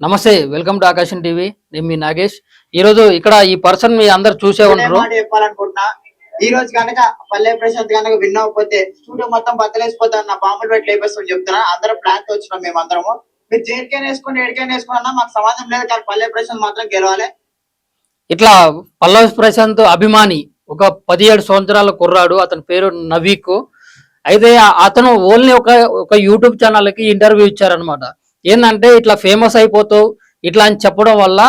నమస్తే welcome to ఆకాశం TV. నేను మీ నాగేష్. ఈ రోజు ఇక్కడ ఈ పర్సన్ మీ అందరు చూసే ఉంటారు. చెప్పాలనుకుంటున్నా. ఈ రోజు కనుక పల్లె ప్రశాంత్ కనుక విన్ అవ్వకపోతే స్టూడియో మొత్తం బద్దలేసిపోతాను నా బాంబులు పెట్టి లేపేస్తామని చెప్తున్నా అందరం ప్లాన్తో వచ్చినాం మేము అందరము. మీరు జేడికైనా వేసుకుని ఎడికైనా వేసుకున్నా మాకు సమాజం లేదు. కానీ పల్లె ప్రశాంత్ మాత్రం గెలవాలి. ఇట్లా పల్లవి ప్రశాంత్ అభిమాని ఒక పదిహేడు సంవత్సరాల కుర్రాడు. అతని పేరు నవీక్. అయితే అతను ఓన్లీ ఒక ఒక యూట్యూబ్ ఛానల్కి ఇంటర్వ్యూ ఇచ్చారనమాట ఏంటంటే ఇట్లా ఫేమస్ అయిపోతావు ఇట్లా అని చెప్పడం వల్ల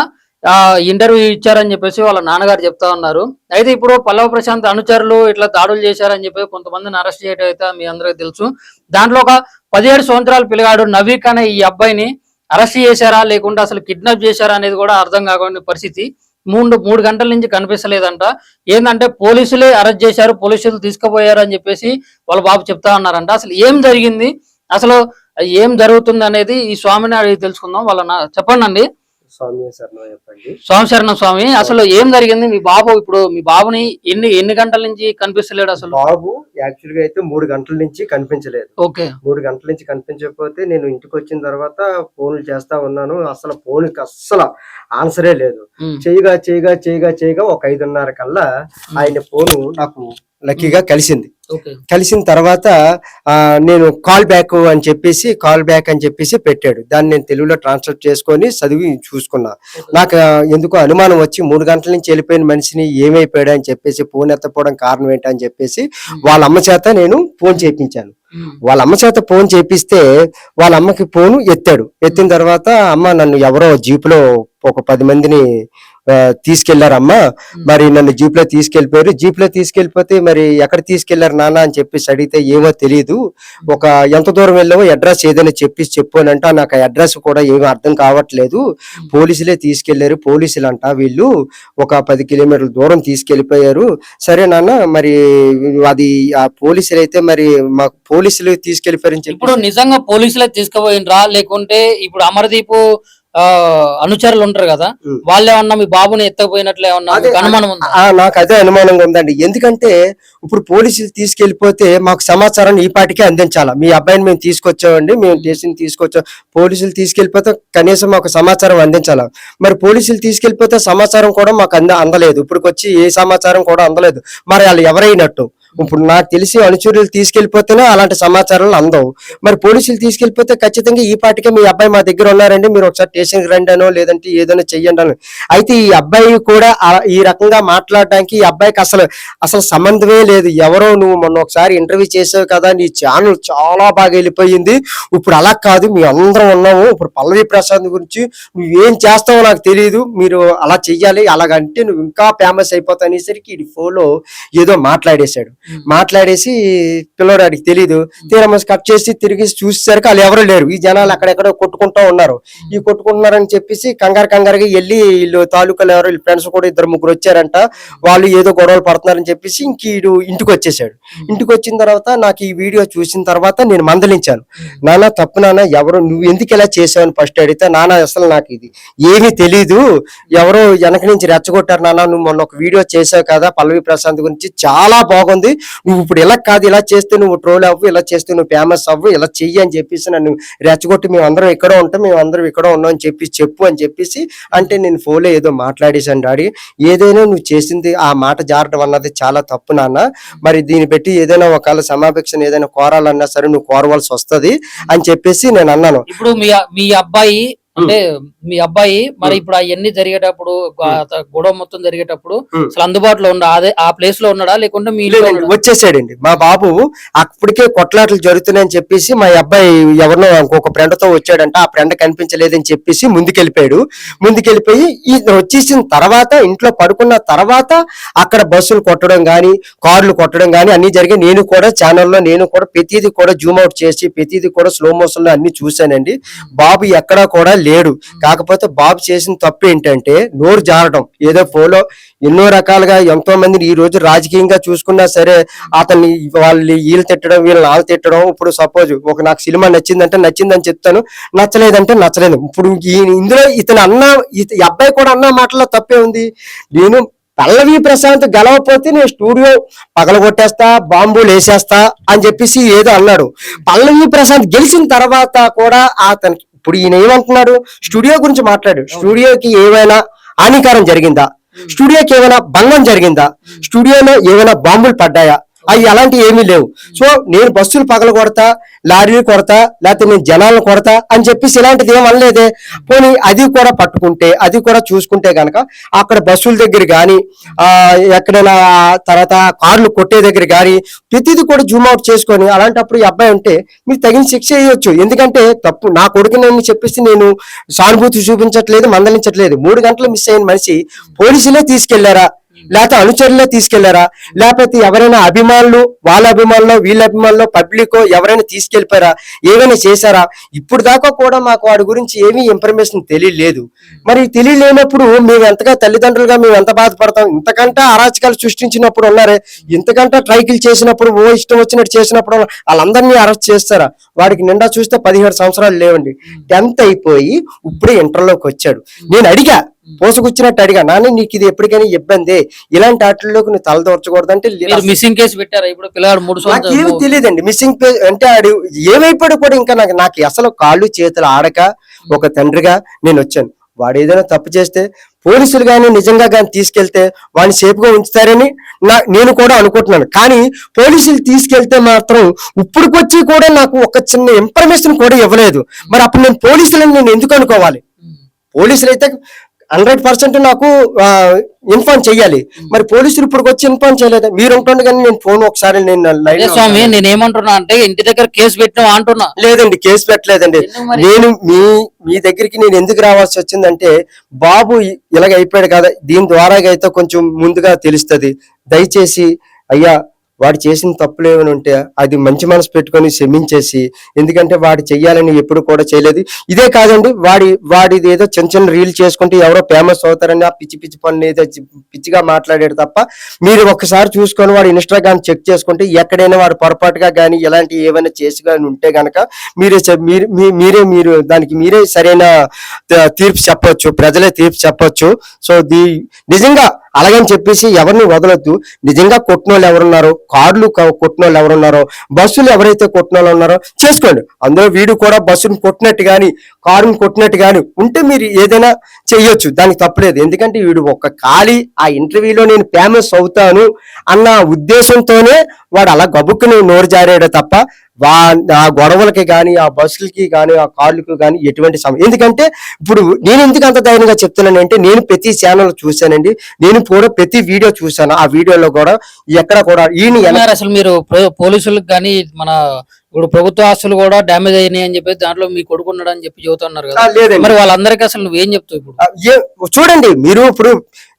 ఆ ఇంటర్వ్యూ ఇచ్చారని చెప్పేసి వాళ్ళ నాన్నగారు చెప్తా ఉన్నారు. అయితే ఇప్పుడు పల్లవ ప్రశాంత్ అనుచరులు ఇట్లా దాడులు చేశారని చెప్పి కొంతమందిని అరెస్ట్ చేయడం అయితే మీ అందరికీ తెలుసు. దాంట్లో ఒక పదిహేడు సంవత్సరాల పిల్లగాడు నవీక్ అనే ఈ అబ్బాయిని అరెస్ట్ చేశారా? లేకుంటే అసలు కిడ్నాప్ చేశారా అనేది కూడా అర్థం కాకుండా పరిస్థితి మూడు మూడు గంటల నుంచి కనిపిస్తలేదంట. ఏంటంటే పోలీసులే అరెస్ట్ చేశారు పోలీసులు తీసుకుపోయారు అని చెప్పేసి వాళ్ళ బాబు చెప్తా ఉన్నారంట. అసలు ఏం జరిగింది? అసలు ఏం జరుగుతుంది అనేది ఈ స్వామిని అడిగి తెలుసుకుందాం. వాళ్ళ చెప్పండి అండి. స్వామి శరణం చెప్పండి. స్వామి శరణం స్వామి అసలు ఏం జరిగింది? మీ బాబు ఇప్పుడు మీ బాబుని ఎన్ని ఎన్ని గంటల నుంచి కనిపిస్తలేడు అసలు? బాబు యాక్చువల్గా అయితే మూడు గంటల నుంచి కనిపించలేదు. ఓకే. మూడు గంటల నుంచి కనిపించకపోతే నేను ఇంటికి వచ్చిన తర్వాత ఫోన్లు చేస్తా ఉన్నాను. అసలు ఫోన్ అస్సలు ఆన్సరే లేదు. చేయగా చేయగా చేయగా చేయగా ఒక ఐదున్నర కల్లా ఆయన ఫోను నాకు లక్కీగా కలిసింది. కలిసిన తర్వాత నేను కాల్ బ్యాక్ అని చెప్పేసి కాల్ బ్యాక్ అని చెప్పేసి పెట్టాడు. దాన్ని నేను తెలుగులో ట్రాన్స్లేట్ చేసుకొని చదివి చూసుకున్నా. నాకు ఎందుకో అనుమానం వచ్చి మూడు గంటల నుంచి వెళ్ళిపోయిన మనిషిని ఏమైపోయాడు అని చెప్పేసి ఫోన్ ఎత్తపోవడం కారణం ఏంటని చెప్పేసి వాళ్ళ అమ్మ చేత నేను ఫోన్ చేయించాను ఉమ్, వాళ్ళ అమ్మ చేత ఫోన్ చేపిస్తే వాళ్ళ అమ్మకి ఫోన్ ఎత్తాడు. ఎత్తిన తర్వాత అమ్మ నన్ను ఎవరో జీపులో ఒక పది మందిని తీసుకెళ్ళారమ్మా. మరి నన్ను జీప్లో తీసుకెళ్ళిపోయారు జీప్లో తీసుకెళ్ళిపోతే మరి ఎక్కడ తీసుకెళ్ళారు నాన్న అని చెప్పేసి అడిగితే ఏమో తెలియదు ఒక ఎంత దూరం వెళ్ళావో అడ్రస్ ఏదైనా చెప్పి చెప్పు అని అంటే. నాకు ఆ అడ్రస్ కూడా ఏమీ అర్థం కావట్లేదు. పోలీసులే తీసుకెళ్ళారు. పోలీసులు అంట వీళ్ళు ఒక పది కిలోమీటర్ల దూరం తీసుకెళ్ళిపోయారు సరే నాన్న మరి అది ఆ పోలీసులు అయితే మరి మాకు పోలీసులు తీసుకెళ్ళిపోయారని ఇప్పుడు చెప్పి నిజంగా పోలీసులే తీసుకుపోయినరా? లేకుంటే ఇప్పుడు అమర్దీప్ అనుచరులు ఉంటారు కదా. వాళ్ళు ఏమన్నా మీ బాబుని ఎత్తకపోయినట్లు ఏమన్నా అనుమానం ఉందా? ఆ, నాకు అదే అనుమానంగా ఉందండి. ఎందుకంటే ఇప్పుడు పోలీసులు తీసుకెళ్ళిపోతే మాకు సమాచారం ఈ పాటికే అందించాలా. మీ అబ్బాయిని మేము తీసుకొచ్చామండి మేము స్టేషన్ తీసుకొచ్చాం. పోలీసులు తీసుకెళ్ళిపోతే కనీసం మాకు సమాచారం అందించాలా. మరి పోలీసులు తీసుకెళ్ళిపోతే సమాచారం కూడా మాకు అంద అందలేదు. ఇప్పుడు వచ్చి ఏ సమాచారం కూడా అందలేదు. మరి వాళ్ళు ఎవరైనట్టు? ఇప్పుడు నాకు తెలిసి అనుచరులు తీసుకెళ్ళిపోతేనే అలాంటి సమాచారాలు అందవు. మరి పోలీసులు తీసుకెళ్ళిపోతే ఖచ్చితంగా ఈ పాటికే మీ అబ్బాయి మా దగ్గర ఉన్నారండి మీరు ఒకసారి స్టేషన్కి రండి అనో లేదంటే ఏదైనా చెయ్యండి అని. అయితే ఈ అబ్బాయి కూడా ఈ రకంగా మాట్లాడడానికి ఈ అబ్బాయికి అసలు అసలు సంబంధమే లేదు. ఎవరో నువ్వు మొన్న ఒకసారి ఇంటర్వ్యూ చేసావు కదా నీ ఛానల్ చాలా బాగా వెళ్ళిపోయింది. ఇప్పుడు అలా కాదు మీ అందరం ఉన్నాము. ఇప్పుడు పల్లవి ప్రసాద్ గురించి నువ్వేం చేస్తావో నాకు తెలియదు మీరు అలా చెయ్యాలి. అలాగంటే నువ్వు ఇంకా ఫేమస్ అయిపోతా అనేసరికి ఈ ఫోన్లో ఏదో మాట్లాడేశాడు. మాట్లాడేసి పిల్లవాడికి తెలియదు తీరమస్ కట్ చేసి తిరిగి చూసేసరికి వాళ్ళు ఎవరు లేరు. ఈ జనాలు అక్కడెక్కడో కొట్టుకుంటూ ఉన్నారు. ఈ కొట్టుకుంటున్నారని చెప్పేసి కంగారు కంగారుగా వెళ్ళి వీళ్ళు తాలూకాలో ఎవరో ఫ్రెండ్స్ కూడా ఇద్దరు ముగ్గురు వచ్చారంట. వాళ్ళు ఏదో గొడవలు పడుతున్నారని చెప్పేసి ఇంక ఈడు ఇంటికి వచ్చేసాడు. ఇంటికి వచ్చిన తర్వాత నాకు ఈ వీడియో చూసిన తర్వాత నేను మందలించాను. నాన్న తప్పు నాన్న ఎవరు నువ్వు ఎందుకు ఇలా చేసావని ఫస్ట్ అడిగితే నాన్న అసలు నాకు ఇది ఏమీ తెలీదు. ఎవరో వెనక నుంచి రెచ్చగొట్టారు నాన్న. నువ్వు మొన్న ఒక వీడియో చేసావు కదా పల్లవి ప్రశాంత్ గురించి. చాలా బాగుంది. నువ్వు ఇప్పుడు ఇలా కాదు ఇలా చేస్తే నువ్వు ట్రోల్ అవ్వు ఇలా చేస్తే నువ్వు ఫేమస్ అవ్వు ఇలా చెయ్యి అని చెప్పేసి నన్ను రెచ్చగొట్టి మేము అందరం ఇక్కడ ఉంటాం మేము అందరం ఇక్కడ ఉన్నాం అని చెప్పి చెప్పు అని చెప్పేసి అంటే నేను ఫోన్లో ఏదో మాట్లాడేశాను డాడీ. ఏదైనా నువ్వు చేసింది ఆ మాట జారడం అన్నది చాలా తప్పు నాన్న. మరి దీన్ని పెట్టి ఏదైనా ఒకవేళ సమావేశం ఏదైనా కోరాలన్నా సరే నువ్వు కోరవలసి వస్తది అని చెప్పేసి నేను అన్నాను. ఇప్పుడు మీ మీ అబ్బాయి అంటే మీ అబ్బాయి మరి ఇప్పుడు అవన్నీ జరిగేటప్పుడు గొడవ మొత్తం జరిగేటప్పుడు. అసలు అందుబాటులో ఉండ? అదే ఆ ప్లేస్లో ఉన్నాడా? లేకుంటే మీ? వచ్చేసాడండి. మా బాబు అప్పటికే కొట్లాటలు జరుగుతున్నాయని చెప్పేసి మా అబ్బాయి ఎవరినో ఇంకొక ఫ్రెండ్తో వచ్చాడంట ఆ ఫ్రెండ్ కనిపించలేదని చెప్పేసి ముందుకెళ్ళిపోయాడు. ముందుకెళ్ళిపోయి ఈ వచ్చేసిన తర్వాత ఇంట్లో పడుకున్న తర్వాత అక్కడ బస్సులు కొట్టడం గాని కార్లు కొట్టడం గాని అన్ని జరిగాయి. నేను కూడా ఛానల్లో నేను కూడా ప్రతిదీ కూడా జూమ్ అవుట్ చేసి ప్రతిదీ కూడా స్లో మోషన్లో అన్ని చూశానండి. బాబు ఎక్కడా కూడా లేడు. కాకపోతే బాబు చేసిన తప్పు ఏంటంటే నోరు జారడం. ఏదో ఫోలో ఎన్నో రకాలుగా ఎంతో మందిని ఈ రోజు రాజకీయంగా చూసుకున్నా సరే అతన్ని వాళ్ళు వీళ్ళు తిట్టడం వీళ్ళని వాళ్ళు తిట్టడం. ఇప్పుడు సపోజ్ ఒక నాకు సినిమా నచ్చిందంటే నచ్చిందని చెప్తాను. నచ్చలేదంటే నచ్చలేదు. ఇప్పుడు ఇందులో ఇతను అన్న ఇత- ఈ అబ్బాయి కూడా అన్న మాటలో తప్పే ఉంది. నేను పల్లవి ప్రశాంత్ గెలవకపోతే నేను స్టూడియో పగలగొట్టేస్తా బాంబులు వేసేస్తా అని చెప్పేసి ఏదో అన్నాడు. పల్లవి ప్రశాంత్ గెలిచిన తర్వాత కూడా అతనికి ఇప్పుడు ఈయన ఏమంటున్నాడు? స్టూడియో గురించి మాట్లాడు. స్టూడియోకి ఏమైనా హానికారం జరిగిందా? స్టూడియోకి ఏమైనా భంగం జరిగిందా? స్టూడియోలో ఏమైనా బాంబులు పడ్డాయా? అవి అలాంటి ఏమీ లేవు. సో నేను బస్సులు పగల కొడతా లారీలు కొడతా లేకపోతే నేను జనాలను కొడతా అని చెప్పేసి ఇలాంటిది ఏం అనలేదే. పోనీ అది కూడా పట్టుకుంటే అది కూడా చూసుకుంటే గనక అక్కడ బస్సుల దగ్గర కానీ ఎక్కడైనా తర్వాత కార్లు కొట్టే దగ్గర కానీ ప్రతిదీ కూడా జూమ్ అవుట్ చేసుకొని అలాంటప్పుడు ఈ అబ్బాయి ఉంటే మీకు తగిన శిక్ష వేయొచ్చు ఎందుకంటే తప్పు నా కొడుకునని చెప్పేసి నేను సానుభూతి చూపించట్లేదు మందలించట్లేదు. మూడు గంటలు మిస్ అయిన మనిషి పోలీసులే తీసుకెళ్ళారా? లేకపోతే అనుచరులే తీసుకెళ్ళారా? లేకపోతే ఎవరైనా అభిమానులు వాళ్ళ అభిమానులు వీళ్ళ అభిమానులు పబ్లిక్ ఎవరైనా తీసుకెళ్ళిపోయారా ఏమైనా చేశారా? ఇప్పుడు దాకా కూడా మాకు వాడి గురించి ఏమీ ఇన్ఫర్మేషన్ తెలియలేదు. మరి తెలియలేనప్పుడు మేము ఎంతగా తల్లిదండ్రులుగా మేము ఎంత బాధపడతాం? ఇంతకంటే అరాచకాలు సృష్టించినప్పుడు ఉన్నారే? ఇంతకంటే ట్రైకిల్ చేసినప్పుడు ఓ ఇష్టం వచ్చినట్టు చేసినప్పుడు వాళ్ళందరినీ అరెస్ట్ చేస్తారా? వాడికి నిండా చూస్తే పదిహేడు సంవత్సరాలు లేవండి. టెన్త్ అయిపోయి ఇప్పుడే ఇంటర్లోకి వచ్చాడు. నేను అడిగా పోసుకొచ్చినట్టు అడిగా నాన్న నీకు ఇది ఎప్పటికైనా ఇబ్బంది. ఇలాంటి వాటిల్లోకి నువ్వు తలదోర్చకూడదు అంటే మిస్సింగ్ కేసు పెట్టారా? ఇప్పుడు పిల్లగాడు మూడు నాకేమి తెలియదండి మిస్సింగ్ అంటే ఆడు ఏమైపోయాడు కూడా ఇంకా నాకు నాకు అసలు కాళ్ళు చేతులు ఆడక ఒక తండ్రిగా నేను వచ్చాను. వాడు ఏదైనా తప్పు చేస్తే పోలీసులు కానీ నిజంగా కానీ తీసుకెళ్తే వాడిని సేఫ్గా ఉంచుతారని నా నేను కూడా అనుకుంటున్నాను. కానీ పోలీసులు తీసుకెళ్తే మాత్రం ఇప్పుడుకొచ్చి కూడా నాకు ఒక చిన్న ఇన్ఫర్మేషన్ కూడా ఇవ్వలేదు. మరి అప్పుడు నేను పోలీసులను నేను ఎందుకు అనుకోవాలి? పోలీసులు అయితే హండ్రెడ్ పర్సెంట్ నాకు ఇన్ఫార్మ్ చెయ్యాలి. మరి పోలీసులు ఇప్పుడు వచ్చి ఇన్ఫార్మ్ చేయలేదు? మీరు ఉంటుంది కానీ నేను ఫోన్ ఒకసారి నేను స్వామి నేను ఏమంటున్నా అంటే ఇంటి దగ్గర కేసు పెట్టినావు అంటున్నా. లేదండి కేసు పెట్టలేదండి? నేను మీ మీ దగ్గరికి నేను ఎందుకు రావాల్సి వచ్చిందంటే బాబు ఇలాగ అయిపోయాడు కదా. దీని ద్వారా అయితే కొంచెం ముందుగా తెలుస్తది. దయచేసి అయ్యా వాడు చేసిన తప్పులు ఏమైనా ఉంటే అది మంచి మనసు పెట్టుకొని క్షమించేసి ఎందుకంటే వాడు చెయ్యాలని ఎప్పుడు కూడా చేయలేదు. ఇదే కాదండి వాడి వాడిది ఏదో చిన్న చిన్న రీల్ చేసుకుంటే ఎవరో ఫేమస్ అవుతారని ఆ పిచ్చి పిచ్చి పనులు ఏదో చి- పిచ్చిగా మాట్లాడాడు తప్ప మీరు ఒక్కసారి చూసుకొని వాడు ఇన్స్టాగ్రామ్ చెక్ చేసుకుంటే ఎక్కడైనా వాడు పొరపాటుగా కానీ ఇలాంటి ఏమైనా చేసి కానీ ఉంటే గనక మీరే మీరు మీ- మీరే మీరు దానికి మీరే సరైన తీర్పు చెప్పొచ్చు ప్రజలే తీర్పు చెప్పొచ్చు. సో ది నిజంగా అలాగని చెప్పేసి ఎవరిని వదలొద్దు. నిజంగా కొట్టిన వాళ్ళు ఎవరున్నారో? కార్లు కొట్టినోళ్ళు కొట్టిన వాళ్ళు ఎవరున్నారో? బస్సులు ఎవరైతే కొట్టిన వాళ్ళు ఉన్నారో? చేసుకోండి. అందులో వీడు కూడా బస్సును కొట్టినట్టు కానీ కారును కొట్టినట్టు కానీ ఉంటే మీరు ఏదైనా చెయ్యొచ్చు. దానికి తప్పలేదు. ఎందుకంటే వీడు ఒక ఖాళీ ఆ ఇంటర్వ్యూలో నేను ఫేమస్ అవుతాను అన్న ఉద్దేశంతోనే వాడు అలా గబుక్కుని నోరు జారాడే తప్ప వా ఆ గొడవలకి కానీ ఆ బస్సులకి కానీ ఆ కార్లకి కానీ ఎటువంటి సమయం ఎందుకంటే ఇప్పుడు నేను ఎందుకు అంత ధైర్యంగా చెప్తున్నానంటే నేను ప్రతి ఛానల్ చూశానండి. నేను కూడా ప్రతి వీడియో చూశాను. ఆ వీడియోలో కూడా ఎక్కడ కూడా ఈయన అసలు మీరు పోలీసులకు కానీ మన ఇప్పుడు ప్రభుత్వ ఆస్తులు కూడా డ్యామేజ్ అయినాయి అని చెప్పి దాంట్లో మీ కొడుకు ఉన్నాడు అని చెప్పి చెబుతున్నారు కదా. లేదండి. మరి వాళ్ళందరికీ అసలు నువ్వేం చెప్తావు ఇప్పుడు? చూడండి మీరు ఇప్పుడు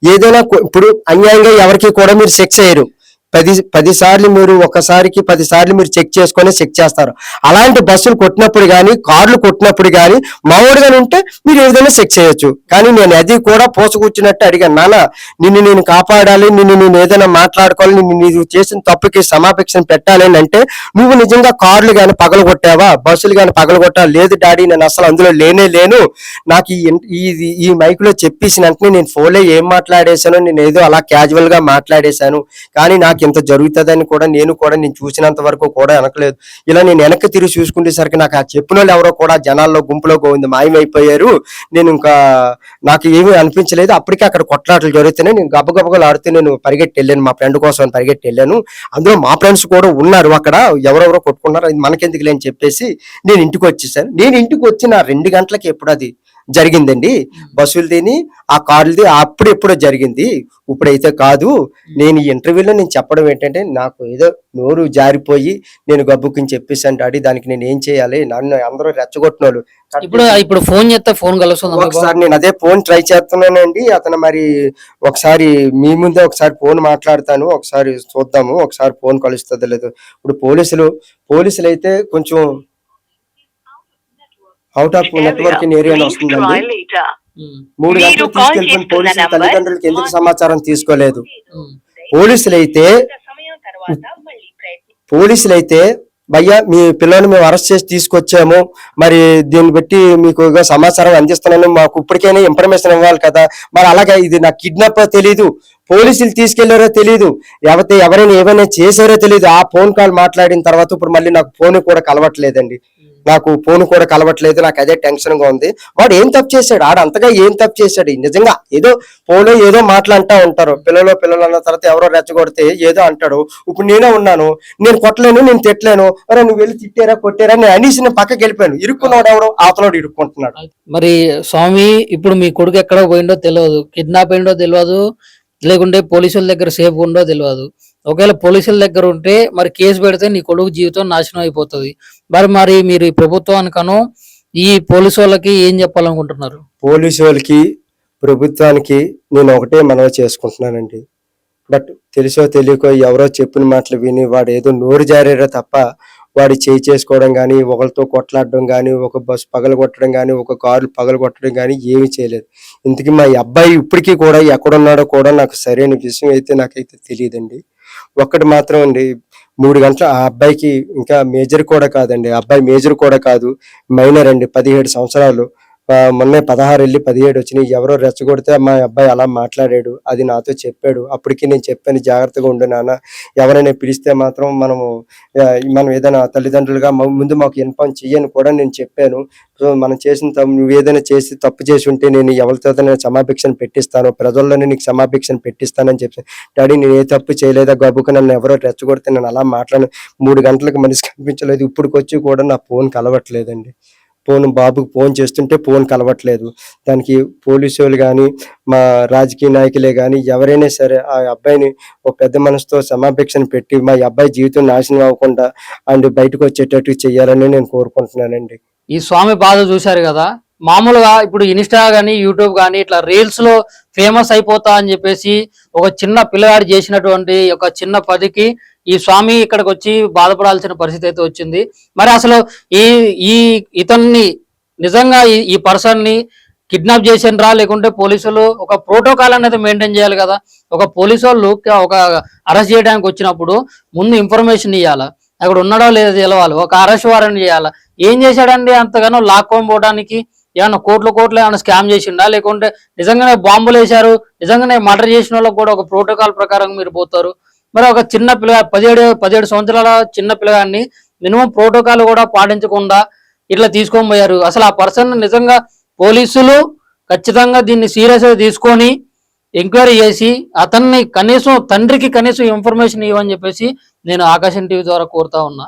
ఏదైనా ఇప్పుడు అన్యాయంగా ఎవరికి కూడా మీరు శిక్ష అయ్యారు పది పదిసార్లు మీరు ఒకసారికి పదిసార్లు మీరు చెక్ చేసుకొని చెక్ చేస్తారు. అలాంటి బస్సులు కొట్టినప్పుడు కానీ కార్లు కొట్టినప్పుడు కానీ మామూలుగా ఉంటే మీరు ఏదైనా చెక్ చేయొచ్చు? కానీ నేను అది కూడా పోసుకూర్చున్నట్టు అడిగాను. నాన్న నిన్ను నేను కాపాడాలి నిన్ను నేను ఏదైనా మాట్లాడుకోవాలి నిన్ను నీవు చేసిన తప్పుకి సమాపేక్షను పెట్టాలి అంటే నువ్వు నిజంగా కార్లు కానీ పగలు కొట్టావా బస్సులు కానీ పగలు కొట్టావా లేదు డాడీ నేను అసలు అందులో లేనే లేను. నాకు ఈ ఈ మైక్లో చెప్పేసిన వెంటనే నేను ఫోన్లో ఏం మాట్లాడేశానో నేను ఏదో అలా క్యాజువల్గా మాట్లాడేశాను. కానీ నాకు ఇంత జరుగుతుందని కూడా నేను కూడా నేను చూసినంత వరకు కూడా వెనకలేదు ఇలా నేను వెనక్కి తిరిగి చూసుకునేసరికి నాకు ఆ చెప్పిన వాళ్ళు ఎవరో కూడా జనాల్లో గుంపులో గోవింది మాయమైపోయారు. నేను ఇంకా నాకు ఏమీ అనిపించలేదు. అప్పటికే అక్కడ కొట్లాటలు జరుగుతున్నాయి. నేను గబగబగలు ఆడుతూ నేను పరిగెట్టి వెళ్ళాను. మా ఫ్రెండ్ కోసం పరిగెట్టి వెళ్ళాను. అందులో మా ఫ్రెండ్స్ కూడా ఉన్నారు అక్కడ. ఎవరెవరో కొట్టుకున్నారు. అది మనకెందుకు లేని చెప్పేసి నేను ఇంటికి వచ్చేసాను. నేను ఇంటికి వచ్చిన రెండు గంటలకి ఎప్పుడు అది జరిగిందండి. బస్సులు తిని ఆ కార్లది అప్పుడు ఎప్పుడో జరిగింది. ఇప్పుడైతే కాదు నేను ఈ ఇంటర్వ్యూలో నేను చెప్పడం ఏంటంటే నాకు ఏదో నోరు జారిపోయి నేను గబ్బుకుని చెప్పేసాను డాడీ దానికి నేను ఏం చేయాలి? నన్ను అందరూ రెచ్చగొట్టిన వాళ్ళు ఇప్పుడు ఇప్పుడు ఫోన్ చేస్తే ఫోన్ కలుస్తుంది ఒకసారి నేను అదే ఫోన్ ట్రై చేస్తున్నానండి. అతను మరి ఒకసారి మీ ముందే ఒకసారి ఫోన్ మాట్లాడతాను ఒకసారి చూద్దాము ఒకసారి ఫోన్ కలుస్తుందో లేదో. ఇప్పుడు పోలీసులు పోలీసులు అయితే కొంచెం అవుట్ ఆఫ్ నెట్వర్క్ ఏరియాలో వస్తుందండి. మూడు మీరు గంటలు చేస్తున్న పోలీసులు తల్లిదండ్రులకి ఎందుకు సమాచారం తీసుకోలేదు? పోలీసులు అయితే పోలీసులు అయితే భయ్యా మీ పిల్లల్ని మేము అరెస్ట్ చేసి తీసుకొచ్చాము. మరి దీన్ని బట్టి మీకు సమాచారం అందిస్తున్నాను. మాకు ఇప్పటికైనా ఇన్ఫర్మేషన్ ఇవ్వాలి కదా. మరి అలాగే ఇది నాకు కిడ్నాప్ తెలీదు. పోలీసులు తీసుకెళ్ళారో తెలియదు ఎవరితో ఎవరైనా ఏమైనా చేశారో తెలియదు ఆ ఫోన్ కాల్ మాట్లాడిన తర్వాత ఇప్పుడు మళ్ళీ నాకు ఫోన్ కూడా కలవట్లేదండి. నాకు ఫోన్ కూడా కలవట్లేదు నాకు అదే టెన్షన్గా ఉంది. వాడు ఏం తప్పు చేశాడు? ఆడ అంతగా ఏం తప్పు చేశాడు? నిజంగా ఏదో ఫోన్లో ఏదో మాట్లాడుతూ ఉంటారు. పిల్లలు పిల్లలు అన్న తర్వాత ఎవరో రెచ్చగొడితే ఏదో అంటాడు. ఇప్పుడు నేనే ఉన్నాను నేను కొట్టలేను నేను తిట్టలేను. అరే నువ్వు వెళ్ళి తిట్టారా కొట్టారా నేను అనేసి నేను పక్కకి వెళ్ళిపోయాను. ఇరుక్కున్నాడు ఎవడో ఆతలోడు ఇరుక్కుంటున్నాడు. మరి స్వామి ఇప్పుడు మీ కొడుకు ఎక్కడ పోయిండో తెలియదు కిడ్నాప్ అయిండో తెలియదు లేకుంటే పోలీసుల దగ్గర సేఫ్ ఉండో తెలియదు ఒకవేళ పోలీసుల దగ్గర ఉంటే మరి కేసు పెడితే నీ కొడుకు జీవితం నాశనం అయిపోతుంది. మరి మరి మీరు ఈ ప్రభుత్వానికను ఈ పోలీసు వాళ్ళకి ఏం చెప్పాలనుకుంటున్నారు? పోలీసు వాళ్ళకి ప్రభుత్వానికి నేను ఒకటే మనవి చేసుకుంటున్నానండి. బట్ తెలుసో తెలియకో ఎవరో చెప్పిన మాటలు విని వాడు ఏదో నోరు జారారో తప్ప వాడు చేయి చేసుకోవడం కానీ ఒకరితో కొట్లాడడం కానీ ఒక బస్సు పగల కొట్టడం కానీ ఒక కారు పగల కొట్టడం కానీ ఏమీ చేయలేదు. ఇంతకీ మా అబ్బాయి ఇప్పటికీ కూడా ఎక్కడున్నాడో కూడా నాకు సరైన విషయం అయితే నాకైతే తెలియదండి. ఒక్కటి మాత్రం అండి మూడు గంటల ఆ అబ్బాయికి ఇంకా మేజర్ కూడా కాదండి ఆ అబ్బాయి మేజర్ కూడా కాదు మైనర్ అండి పదిహేడు సంవత్సరాలు. మొన్నే పదహారు వెళ్ళి పదిహేడు వచ్చినాయి. ఎవరో రెచ్చగొడితే మా అబ్బాయి అలా మాట్లాడాడు. అది నాతో చెప్పాడు. అప్పటికి నేను చెప్పాను జాగ్రత్తగా ఉండు నాన్న. ఎవరైనా పిలిస్తే మాత్రం మనము మనం ఏదైనా తల్లిదండ్రులుగా ముందు మాకు ఇన్ఫార్మ్ చెయ్యని కూడా నేను చెప్పాను. సో మనం చేసిన తప్పు నువ్వు ఏదైనా చేసి తప్పు చేసి ఉంటే నేను ఎవరితో నేను క్షమాభిక్షను పెట్టిస్తాను. ప్రజల్లోనే నీకు క్షమాభిక్షను పెట్టిస్తానని చెప్పి డాడీ నేను ఏ తప్పు చేయలేదా గబుకు నన్ను ఎవరో రెచ్చగొడితే నేను అలా మాట్లాడను. మూడు గంటలకు మనిషి కనిపించలేదు. ఇప్పటికొచ్చి కూడా నా ఫోన్ కలవట్లేదండి. ఫోన్ బాబుకు ఫోన్ చేస్తుంటే ఫోన్ కలవట్లేదు. దానికి పోలీసు వాళ్ళు కానీ మా రాజకీయ నాయకులే కానీ ఎవరైనా సరే ఆ అబ్బాయిని ఒక పెద్ద మనసుతో సమాపేక్షను పెట్టి మా అబ్బాయి జీవితం నాశనం అవ్వకుండా అండ్ బయటకు వచ్చేటట్టు చేయాలని నేను కోరుకుంటున్నానండి. ఈ స్వామి బాధ చూశారు కదా? మామూలుగా ఇప్పుడు ఇన్స్టా గానీ యూట్యూబ్ గానీ ఇట్లా రీల్స్లో ఫేమస్ అయిపోతా అని చెప్పేసి ఒక చిన్న పిల్లగాడు చేసినటువంటి ఒక చిన్న పదికి ఈ స్వామి ఇక్కడికి వచ్చి బాధపడాల్సిన పరిస్థితి అయితే వచ్చింది. మరి అసలు ఈ ఈ ఇతన్ని నిజంగా ఈ- ఈ పర్సన్ని కిడ్నాప్ చేసిండ్రా? లేకుంటే పోలీసులు ఒక ప్రోటోకాల్ అనేది మెయింటైన్ చేయాలి కదా? ఒక పోలీసు వాళ్ళు ఒక అరెస్ట్ చేయడానికి వచ్చినప్పుడు ముందు ఇన్ఫర్మేషన్ ఇవ్వాలా అక్కడ ఉన్నాడో లేదో తెలవాలి. ఒక అరెస్ట్ వారెంట్ చేయాలా ఏం చేశాడండి? అంతగానో లాక్కొని పోవడానికి ఏమన్నా కోట్లు కోట్లు ఏమైనా స్కామ్ చేసిండా? లేకుంటే నిజంగానే బాంబులు వేశారు నిజంగానే మర్డర్ చేసిన వాళ్ళకి కూడా ఒక ప్రోటోకాల్ ప్రకారం మీరు పోతారు. మరి ఒక చిన్న పిల్ల పదిహేడు పదిహేడు సంవత్సరాల చిన్న పిల్లగాన్ని మినిమం ప్రోటోకాల్ కూడా పాటించకుండా ఇట్లా తీసుకొని పోయారు. అసలు ఆ పర్సన్ నిజంగా పోలీసులు ఖచ్చితంగా దీన్ని సీరియస్గా తీసుకొని ఎంక్వైరీ చేసి అతన్ని కనీసం తండ్రికి కనీసం ఇన్ఫర్మేషన్ ఇవ్వని చెప్పేసి నేను ఆకాశం టీవీ ద్వారా కోరుతా ఉన్నా.